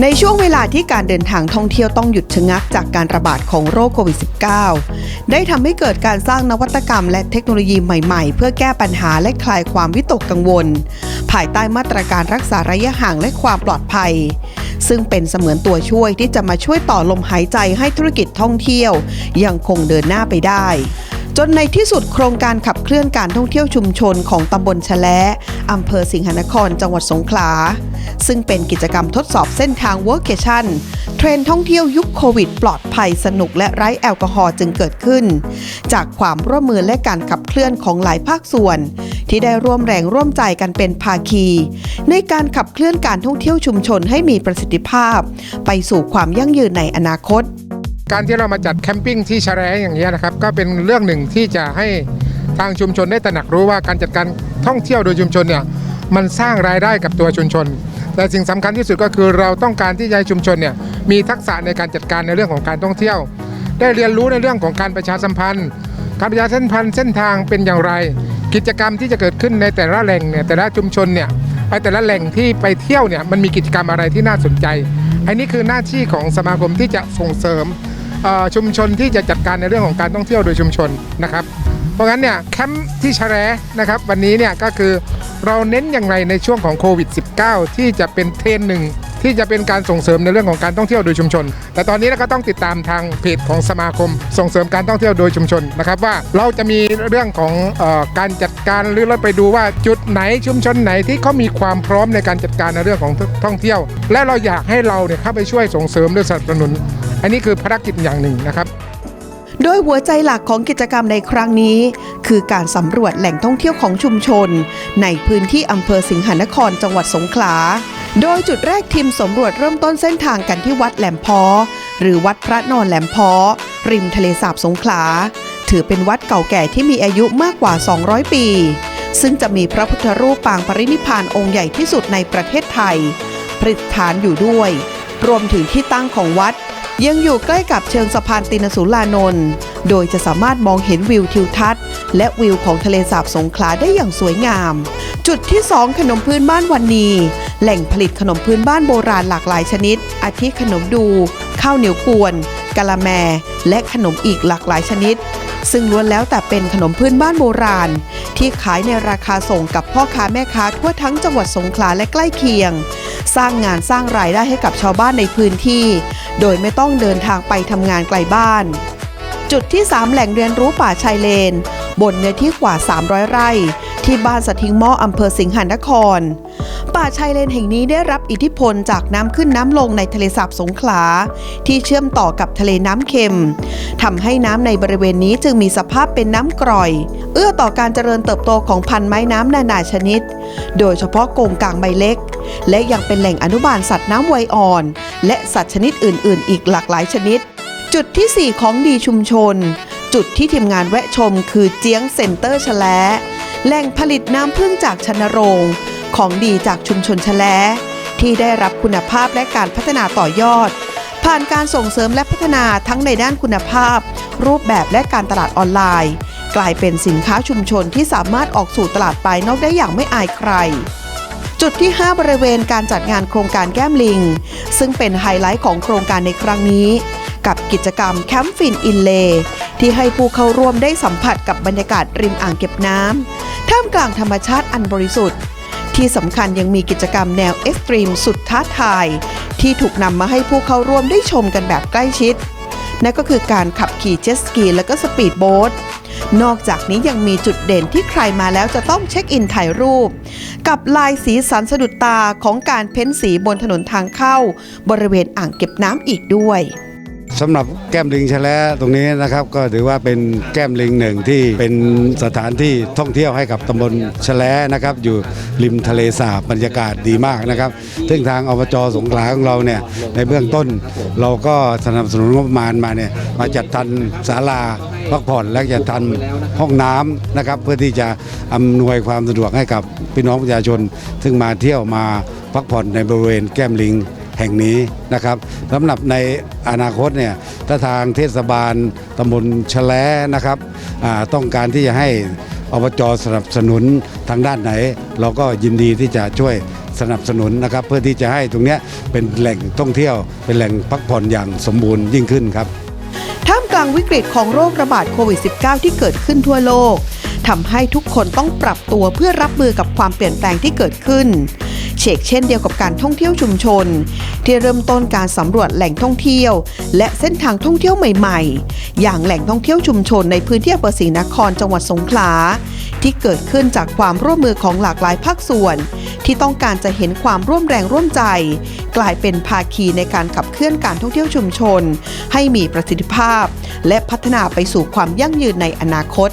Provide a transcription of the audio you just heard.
ในช่วงเวลาที่การเดินทางท่องเที่ยวต้องหยุดชะงักจากการระบาดของโรคโควิด -19 ได้ทำให้เกิดการสร้างนวัตกรรมและเทคโนโลยีใหม่ๆ เพื่อแก้ปัญหาและคลายความวิตกกังวล ภายใต้มาตรการรักษาระยะห่างและความปลอดภัย ซึ่งเป็นเสมือนตัวช่วยที่จะมาช่วยต่อลมหายใจให้ธุรกิจท่องเที่ยว ยังคงเดินหน้าไปได้ จนในที่สุดโครงการขับเคลื่อนการท่องเที่ยวชุมชนของตำบลชะแล้อำเภอสิงหนครจังหวัดสงขลา ซึ่งเป็นกิจกรรมทดสอบเส้นทาง Workation เทรนท่องเที่ยวยุคโควิด ปลอดภัยสนุกและไร้แอลกอฮอล์จึงเกิดขึ้น จากความร่วมมือและการขับเคลื่อนของหลายภาคส่วน ที่ได้ร่วมแรงร่วมใจกันเป็นภาคี ในการขับเคลื่อนการท่องเที่ยวชุมชนให้มีประสิทธิภาพ ไปสู่ความยั่งยืนในอนาคต การที่เรามาจัดแคมปิ้งที่ชะแรอย่างเงี้ยนะครับ ก็เป็นเรื่องหนึ่งที่จะให้ทางชุมชนได้ตระหนักรู้ว่าการจัดการท่องเที่ยวโดยชุมชนเนี่ยมันสร้างรายได้กับตัวชุมชนแต่สิ่งสำคัญที่สุดก็คือเราต้องการที่จะให้ชุมชนเนี่ยมีทักษะในการจัดการในเรื่องของการท่องเที่ยว ได้เรียนรู้ในเรื่องของการประชาสัมพันธ์ การประชาสัมพันธ์เส้นทางเป็นอย่างไร กิจกรรมที่จะเกิดขึ้นในแต่ละแหล่งเนี่ยแต่ละชุมชนเนี่ยไปแต่ละแหล่งที่ไปเที่ยวเนี่ยมันมีกิจกรรมอะไรที่น่าสนใจ อันนี้คือหน้าที่ของสมาคมที่จะส่งเสริม ชุมชนที่จะจัดการในเรื่องของการท่องเที่ยวโดยชุมชนนะครับ เพราะงั้นเนี่ยแคมป์ที่ชะแรนะครับวันนี้เนี่ยก็คือเราเน้นอย่างไรในช่วงของโควิด -19 ที่จะเป็นเทรนหนึ่ง ที่จะเป็นการส่งเสริมในเรื่องของการท่องเที่ยวโดยชุมชน แต่ตอนนี้เราก็ต้องติดตามทางเพจของสมาคม ส่งเสริมการท่องเที่ยวโดยชุมชนนะครับว่าเราจะมีเรื่องของออการจัดการหรือเราไปดูว่าจุดไหนชุมชนไหนที่เขามีความพร้อมในการจัดการในเรื่องของท่องเที่ยว และเราอยากให้เราเนี่ยเข้าไปช่วยส่งเสริมหรือสนับสนุน อันนี้คือภารกิจอย่างหนึ่งนะครับโดยหัวใจหลักของกิจกรรมในครั้งนี้ คือการสำรวจแหล่งท่องเที่ยวของชุมชน ในพื้นที่อำเภอสิงหนครจังหวัดสงขลา โดยจุดแรกทีมสำรวจเริ่มต้นเส้นทางกันที่วัดแหลมพอ หรือวัดพระนอนแหลมพอ ริมทะเลสาบสงขลา ถือเป็นวัดเก่าแก่ที่มีอายุมากกว่า 200 ปี ซึ่งจะมีพระพุทธรูปปางปรินิพานองค์ใหญ่ที่สุดในประเทศไทยประดิษฐานอยู่ด้วย รวมถึงที่ตั้งของวัด ยังอยู่ใกล้กับเชิงสะพานตินสุรานนท์โดยจะสามารถมองเห็นวิวทิวทัศน์ และวิวของทะเลสาบสงขลาได้อย่างสวยงาม จุดที่ 2 ขนมพื้นบ้านวันนี แหล่งผลิตขนมพื้นบ้านโบราณหลากหลายชนิด อาทิขนมดู ข้าวเหนียวกวนกะละแม และขนมอีกหลากหลายชนิด ซึ่งล้วนแล้วแต่เป็นขนมพื้นบ้านโบราณ ที่ขายในราคาส่งกับพ่อค้าแม่ค้าทั่วทั้งจังหวัดสงขลาและใกล้เคียง สร้างงานสร้างรายได้ให้กับชาวบ้านในพื้นที่ โดยไม่ต้องเดินทางไปทำงานไกลบ้าน จุดที่ 3 แหล่งเรียนรู้ป่าชายเลน บนเนื้อที่กว่า 300 ไร่ ที่บ้านสะทิงหม้ออำเภอสิงหนคร ป่าชายเลนแห่งนี้ได้รับอิทธิพลจากน้ำขึ้นน้ำลงในทะเลสาบสงขลา ที่เชื่อมต่อกับทะเลน้ำเค็มทำให้น้ำในบริเวณนี้จึงมีสภาพเป็นน้ำกร่อย เอื้อต่อการเจริญเติบโตของพันธุ์ไม้น้ำนานาชนิด โดยเฉพาะโกงกางใบเล็ก และยังเป็นแหล่งอนุบาลสัตว์น้ำวัยอ่อน และสัตว์ชนิดอื่น ๆ อีกหลากหลายชนิด จุดที่ 4 ของดีชุมชน จุดที่ทีมงานแวะชมคือเจียงเซ็นเตอร์ชะแลแหล่งผลิตน้ำพึ่งจากชนโรง ของดีจากชุมชนชะแลที่ได้รับคุณภาพและการพัฒนาต่อยอด ผ่านการส่งเสริมและพัฒนาทั้งในด้านคุณภาพ รูปแบบและการตลาดออนไลน์ กลายเป็นสินค้าชุมชนที่สามารถออกสู่ตลาดภายนอกได้อย่างไม่อายใคร จุดที่ 5 บริเวณการจัดงานโครงการแก้มลิง ซึ่งเป็นไฮไลท์ของโครงการในครั้งนี้ กับกิจกรรมแคมป์ฟินอินเลที่ให้ผู้เข้าร่วมได้สัมผัสกับบรรยากาศริมอ่างเก็บน้ำท่ามกลางธรรมชาติอันบริสุทธิ์ ที่สำคัญยังมีกิจกรรมแนวเอ็กซ์ตรีมสุดท้าทาย ที่ถูกนำมาให้ผู้เข้าร่วมได้ชมกันแบบใกล้ชิด นั่นก็คือการขับขี่เจ็ตสกีและก็สปีดโบ๊ทนอกจากนี้ยังมีจุดเด่นที่ใครมาแล้วจะต้องเช็คอินถ่ายรูป กับลายสีสันสะดุดตาของการเพ้นสีบนถนนทางเข้า บริเวณอ่างเก็บน้ำอีกด้วย สำหรับแก้มลิงแชะแลตรงนี้นะครับก็ถือว่าเป็นแก้มลิงหนึ่งที่เป็นสถานที่ท่องเที่ยวให้กับตำบลแชะแลนะครับอยู่ริมทะเลสาบบรรยากาศดีมากนะครับ ซึ่งทางอบจสงขลาของเราเนี่ยในเบื้องต้น เราก็สนับสนุนงบประมาณมาเนี่ยมาจัดทันศาลาพักผ่อนและจัดทันห้องน้ำนะครับเพื่อที่จะอำนวยความสะดวกให้กับพี่น้องประชาชน ซึ่งมาเที่ยวมาพักผ่อนในบริเวณแก้มลิง แห่งนี้นะครับสำหรับในอนาคตเนี่ยถ้าทางเทศบาลตำบลชะแลนะครับต้องการที่จะให้อบจสนับสนุนทางด้านไหน เราก็ยินดีที่จะช่วยสนับสนุนนะครับเพื่อที่จะให้ตรงนี้เป็นแหล่งท่องเที่ยว เป็นแหล่งพักผ่อนอย่างสมบูรณ์ยิ่งขึ้นครับท่ามกลางวิกฤตของโรคระบาดโควิด -19 ที่เกิดขึ้นทั่วโลกทำให้ทุกคนต้องปรับตัวเพื่อรับมือกับความเปลี่ยนแปลงที่เกิดขึ้น เชกเช่นเดียวกับการท่องเที่ยวชุมชน ที่เริ่มต้นการสำรวจแหล่งท่องเที่ยว และเส้นทางท่องเที่ยวใหม่ๆ อย่างแหล่งท่องเที่ยวชุมชนในพื้นที่อำเภอศรีนครจังหวัดสงขลา ที่เกิดขึ้นจากความร่วมมือของหลากหลายภาคส่วน ที่ต้องการจะเห็นความร่วมแรงร่วมใจ กลายเป็นภาคีในการขับเคลื่อนการท่องเที่ยวชุมชน ให้มีประสิทธิภาพ และพัฒนาไปสู่ความยั่งยืนในอนาคต